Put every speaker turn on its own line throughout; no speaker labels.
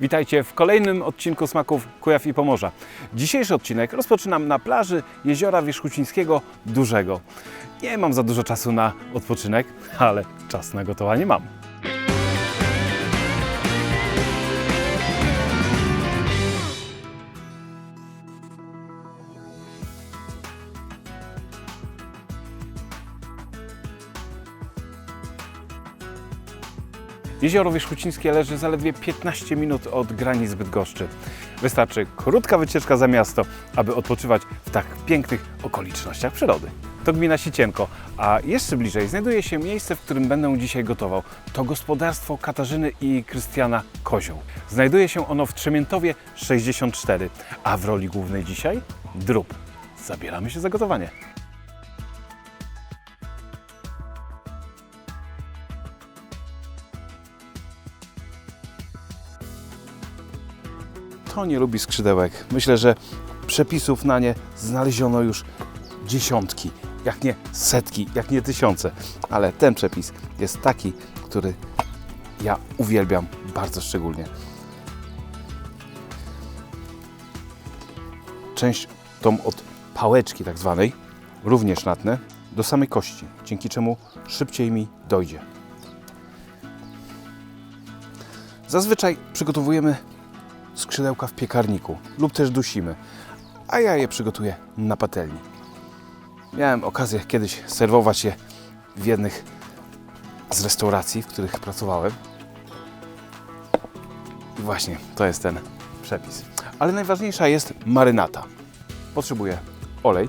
Witajcie w kolejnym odcinku Smaków Kujaw i Pomorza. Dzisiejszy odcinek rozpoczynam na plaży Jeziora Wierzchucińskiego Dużego. Nie mam za dużo czasu na odpoczynek, ale czas na gotowanie mam. Jezioro Wierzchucińskie leży zaledwie 15 minut od granic Bydgoszczy. Wystarczy krótka wycieczka za miasto, aby odpoczywać w tak pięknych okolicznościach przyrody. To gmina Sicienko, a jeszcze bliżej znajduje się miejsce, w którym będę dzisiaj gotował. To gospodarstwo Katarzyny i Krystiana Kozioł. Znajduje się ono w Trzemiętowie 64, a w roli głównej dzisiaj drób. Zabieramy się za gotowanie. To nie lubi skrzydełek. Myślę, że przepisów na nie znaleziono już dziesiątki, jak nie setki, jak nie tysiące. Ale ten przepis jest taki, który ja uwielbiam bardzo szczególnie. Część tą od pałeczki tak zwanej również natnę do samej kości, dzięki czemu szybciej mi dojdzie. Zazwyczaj przygotowujemy skrzydełka w piekarniku lub też dusimy, a ja je przygotuję na patelni. Miałem okazję kiedyś serwować je w jednych z restauracji, w których pracowałem. I właśnie to jest ten przepis. Ale najważniejsza jest marynata. Potrzebuję olej.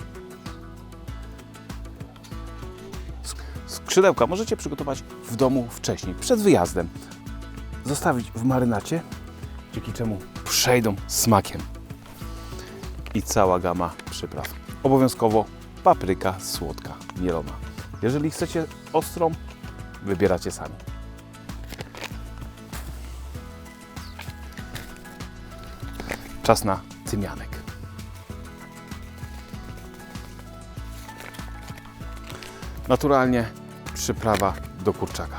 Sk- Skrzydełka możecie przygotować w domu wcześniej, przed wyjazdem. Zostawić w marynacie dzięki czemu przejdą smakiem. I cała gama przypraw. Obowiązkowo papryka słodka, mielona. Jeżeli chcecie ostrą, wybieracie sami. Czas na tymianek. Naturalnie przyprawa do kurczaka.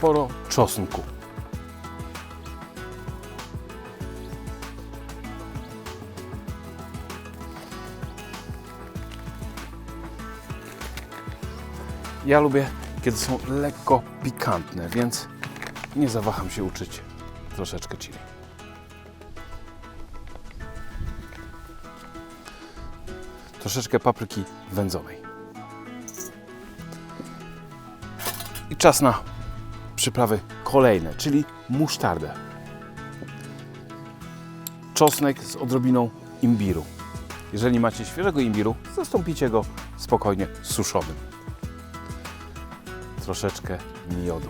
Sporo czosnku. Ja lubię, kiedy są lekko pikantne, więc nie zawaham się uczyć troszeczkę chili. Troszeczkę papryki wędzonej. I czas na przyprawy kolejne, czyli musztardę. Czosnek z odrobiną imbiru. Jeżeli macie świeżego imbiru, zastąpicie go spokojnie suszonym. Troszeczkę miodu.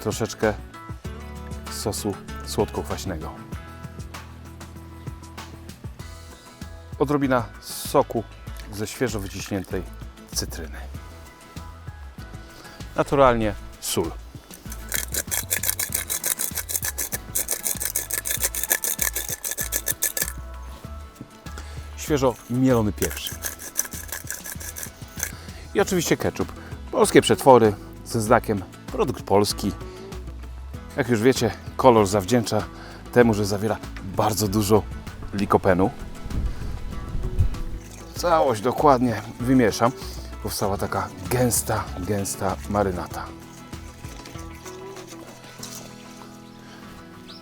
Troszeczkę sosu słodko-kwaśnego. Odrobina soku ze świeżo wyciśniętej cytryny. Naturalnie sól. Świeżo mielony pieprz. I oczywiście ketchup. Polskie przetwory ze znakiem produkt polski. Jak już wiecie, kolor zawdzięcza temu, że zawiera bardzo dużo likopenu całość dokładnie wymieszam. Powstała taka gęsta, gęsta marynata.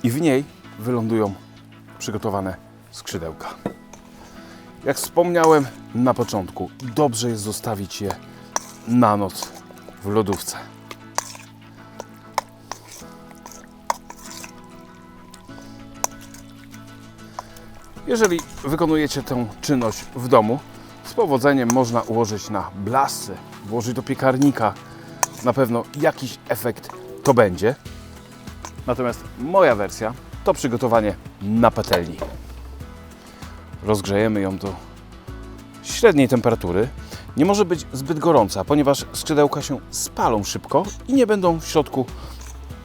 I w niej wylądują przygotowane skrzydełka. Jak wspomniałem na początku, dobrze jest zostawić je na noc w lodówce. Jeżeli wykonujecie tę czynność w domu, z powodzeniem można ułożyć na blasy, włożyć do piekarnika. Na pewno jakiś efekt to będzie. Natomiast moja wersja to przygotowanie na patelni. Rozgrzejemy ją do średniej temperatury. Nie może być zbyt gorąca, ponieważ skrzydełka się spalą szybko i nie będą w środku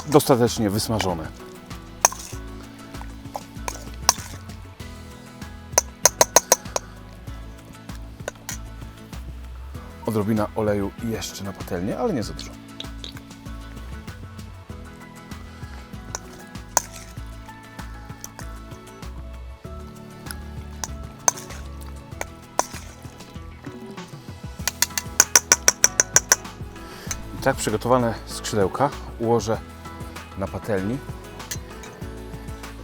dostatecznie wysmażone. Odrobina oleju jeszcze na patelnię, ale nie za dużo. I tak przygotowane skrzydełka ułożę na patelni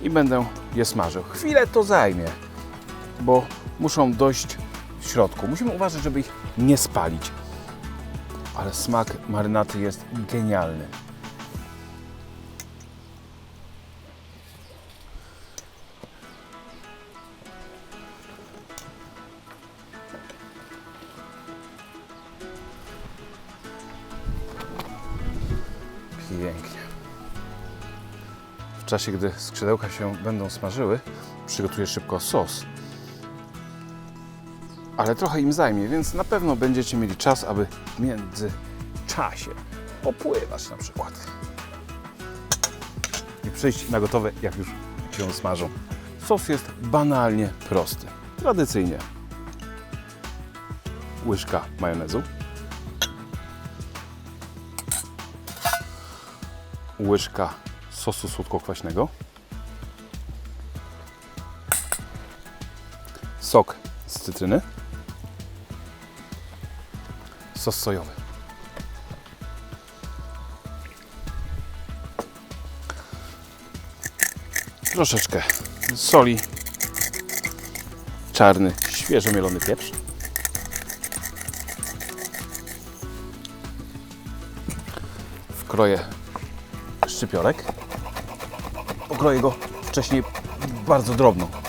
i będę je smażył. Chwilę to zajmie, bo muszą dojść środku. Musimy uważać, żeby ich nie spalić. Ale smak marynaty jest genialny. Pięknie. W czasie, gdy skrzydełka się będą smażyły, przygotuję szybko sos. Ale trochę im zajmie, więc na pewno będziecie mieli czas, aby w międzyczasie popływać na przykład. I przejść na gotowe, jak już się smażą. Sos jest banalnie prosty. Tradycyjnie łyżka majonezu, łyżka sosu słodko-kwaśnego, sok z cytryny, sos sojowy. Troszeczkę soli, czarny, świeżo mielony pieprz. Wkroję szczypiorek. Pokroję go wcześniej bardzo drobno.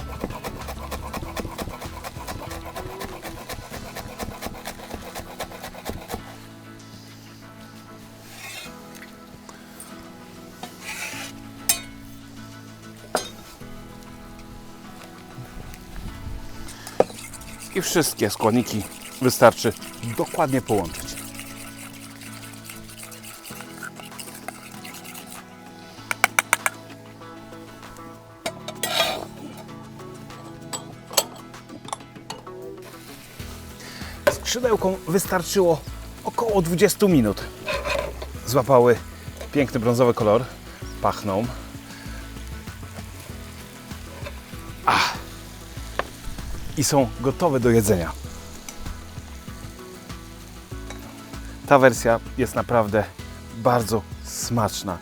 I wszystkie składniki wystarczy dokładnie połączyć. Skrzydełkom wystarczyło około 20 minut. Złapały piękny brązowy kolor, pachną. I są gotowe do jedzenia. Ta wersja jest naprawdę bardzo smaczna.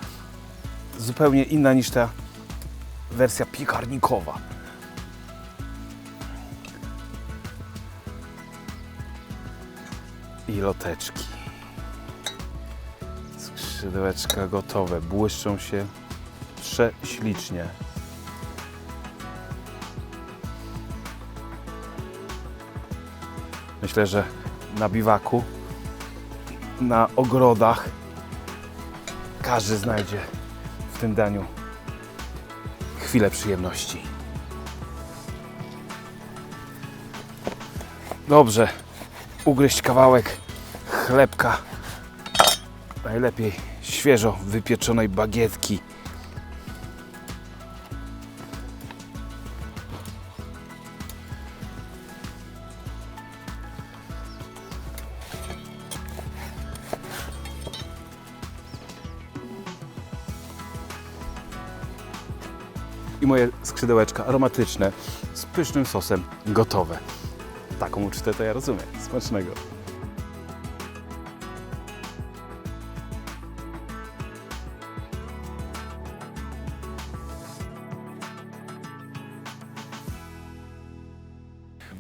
Zupełnie inna niż ta wersja piekarnikowa. i loteczki. Skrzydełeczka gotowe, błyszczą się prześlicznie. Myślę, że na biwaku, na ogrodach każdy znajdzie w tym daniu chwilę przyjemności. Dobrze, ugryźć kawałek chlebka. Najlepiej świeżo wypieczonej bagietki. Moje skrzydełeczka aromatyczne z pysznym sosem gotowe. Taką ucztę to ja rozumiem. Smacznego.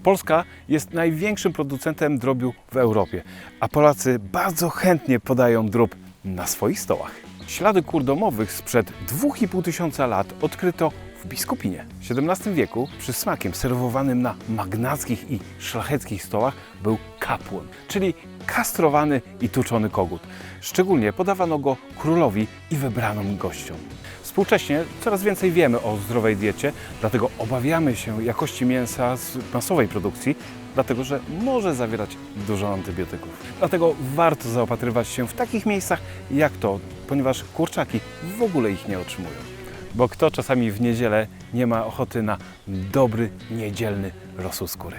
Polska jest największym producentem drobiu w Europie, a Polacy bardzo chętnie podają drób na swoich stołach. Ślady kur domowych sprzed 2,5 tysiąca lat odkryto w Biskupinie. W XVII wieku przysmakiem serwowanym na magnackich i szlacheckich stołach był kapłon, czyli kastrowany i tuczony kogut. Szczególnie podawano go królowi i wybranym gościom. Współcześnie coraz więcej wiemy o zdrowej diecie, dlatego obawiamy się jakości mięsa z masowej produkcji, dlatego że może zawierać dużo antybiotyków. Dlatego warto zaopatrywać się w takich miejscach jak to, ponieważ kurczaki w ogóle ich nie otrzymują. Bo kto czasami w niedzielę nie ma ochoty na dobry, niedzielny rosół skóry?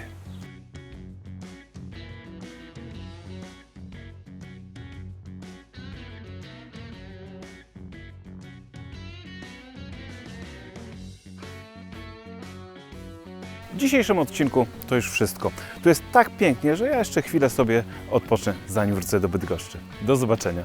W dzisiejszym odcinku to już wszystko. Tu jest tak pięknie, że ja jeszcze chwilę sobie odpocznę, zanim wrócę do Bydgoszczy. Do zobaczenia.